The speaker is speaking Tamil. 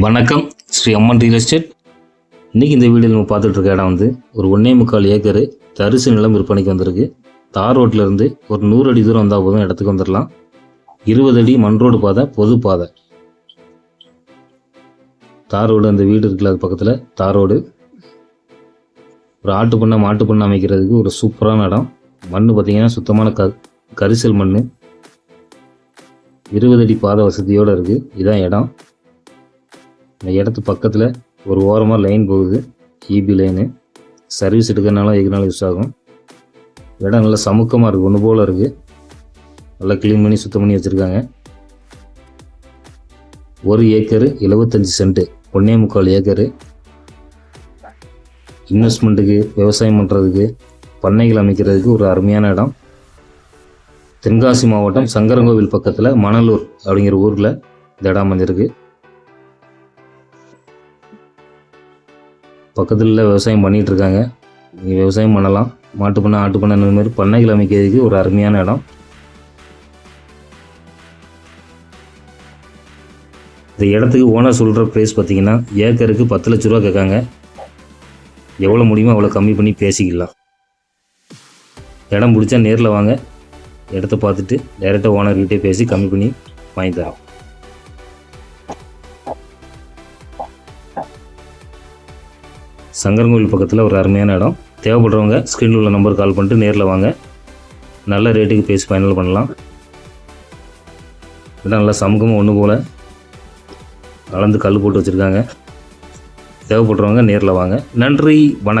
வணக்கம். ஸ்ரீ அம்மன் ரியல் எஸ்டேட் இன்றைக்கி இந்த வீடியோ நம்ம பார்த்துட்டு இருக்க இடம் வந்து ஒரு ஒன்றே முக்கால் ஏக்கரு தரிசு நிலம் விற்பனைக்கு வந்திருக்கு. தார் ரோட்ல இருந்து ஒரு நூறு அடி தூரம் வந்தால் போதும் இடத்துக்கு வந்துடலாம் இருபது அடி மண் ரோடு பாதை பொது பாதை. தார் ரோடு அந்த வீடு இருக்குல்ல அது பக்கத்தில் தார் ரோடு ஒரு ஆட்டு பண்ணை மாட்டு பண்ணை அமைக்கிறதுக்கு ஒரு சூப்பரான இடம். மண் பார்த்திங்கன்னா சுத்தமான க கரிசல் மண் இருபது அடி பாதை வசதியோடு இருக்குது இதான் இடம். இந்த இடத்து பக்கத்தில் ஒரு ஓரமாக லைன் போகுது. இபி லைனு சர்வீஸ் எடுக்கிறனால எதுனாலும் யூஸ் ஆகும். இடம் நல்லா சமுக்கமாக இருக்குது ஒன்று போல் இருக்குது நல்லா க்ளீன் பண்ணி சுத்தம் பண்ணி வச்சுருக்காங்க. ஒரு ஏக்கரு எழுபத்தஞ்சி சென்ட்டு ஒன்றே முக்கால் ஏக்கரு. இன்வெஸ்ட்மெண்ட்டுக்கு விவசாயம் பண்ணுறதுக்கு பண்ணைகள் அமைக்கிறதுக்கு ஒரு அருமையான இடம். தென்காசி மாவட்டம் சங்கரங்கோவில் பக்கத்தில் மணலூர் அப்படிங்கிற ஊரில் இந்த இடம் அமைஞ்சிருக்கு. பக்கத்தில் விவசாயம் பண்ணிகிட்ருக்காங்க நீங்கள் விவசாயம் பண்ணலாம். மாட்டு பண்ணை ஆட்டு பண்ணை இந்த மாதிரி பண்ணைகள் அமைக்கிறதுக்கு ஒரு அருமையான இடம். இந்த இடத்துக்கு ஓனர் சொல்கிற ப்ரைஸ் பார்த்தீங்கன்னா ஏக்கருக்கு பத்து லட்ச ரூபா கேட்காங்க. எவ்வளோ முடியுமோ அவ்வளோ கம்மி பண்ணி பேசிக்கலாம். இடம் பிடிச்சா நேரில் வாங்க. இடத்த பார்த்துட்டு டைரெக்டாக ஓனர்கிட்டே பேசி கம்மி பண்ணி வாங்கி தரோம் சங்கரங்கோவில் பக்கத்தில் ஒரு அருமையான இடம். தேவைப்படுறவங்க ஸ்க்ரீனில் உள்ள நம்பர் கால் பண்ணிட்டு நேரில் வாங்க. நல்ல ரேட்டுக்கு பேசி ஃபைனல் பண்ணலாம். இடம் நல்லா சமூகமாக ஒன்று போல். அளந்து கல் போட்டு வச்சுருக்காங்க. தேவைப்படுறவங்க நேரில் வாங்க. நன்றி வணக்கம்.